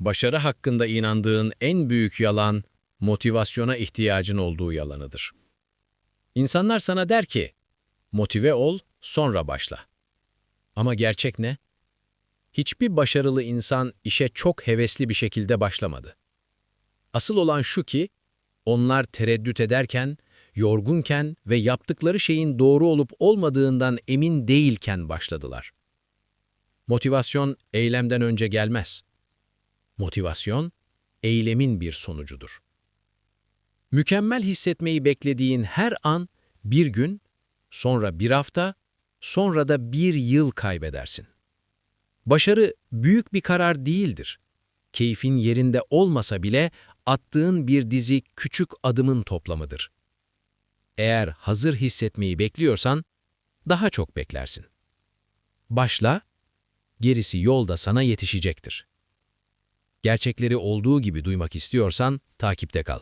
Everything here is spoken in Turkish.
Başarı hakkında inandığın en büyük yalan, motivasyona ihtiyacın olduğu yalanıdır. İnsanlar sana der ki, motive ol, sonra başla. Ama gerçek ne? Hiçbir başarılı insan işe çok hevesli bir şekilde başlamadı. Asıl olan şu ki, onlar tereddüt ederken, yorgunken ve yaptıkları şeyin doğru olup olmadığından emin değilken başladılar. Motivasyon eylemden önce gelmez. Motivasyon, eylemin bir sonucudur. Mükemmel hissetmeyi beklediğin her an bir gün, sonra bir hafta, sonra da bir yıl kaybedersin. Başarı büyük bir karar değildir. Keyfin yerinde olmasa bile attığın bir dizi küçük adımın toplamıdır. Eğer hazır hissetmeyi bekliyorsan, daha çok beklersin. Başla, gerisi yolda sana yetişecektir. Gerçekleri olduğu gibi duymak istiyorsan takipte kal.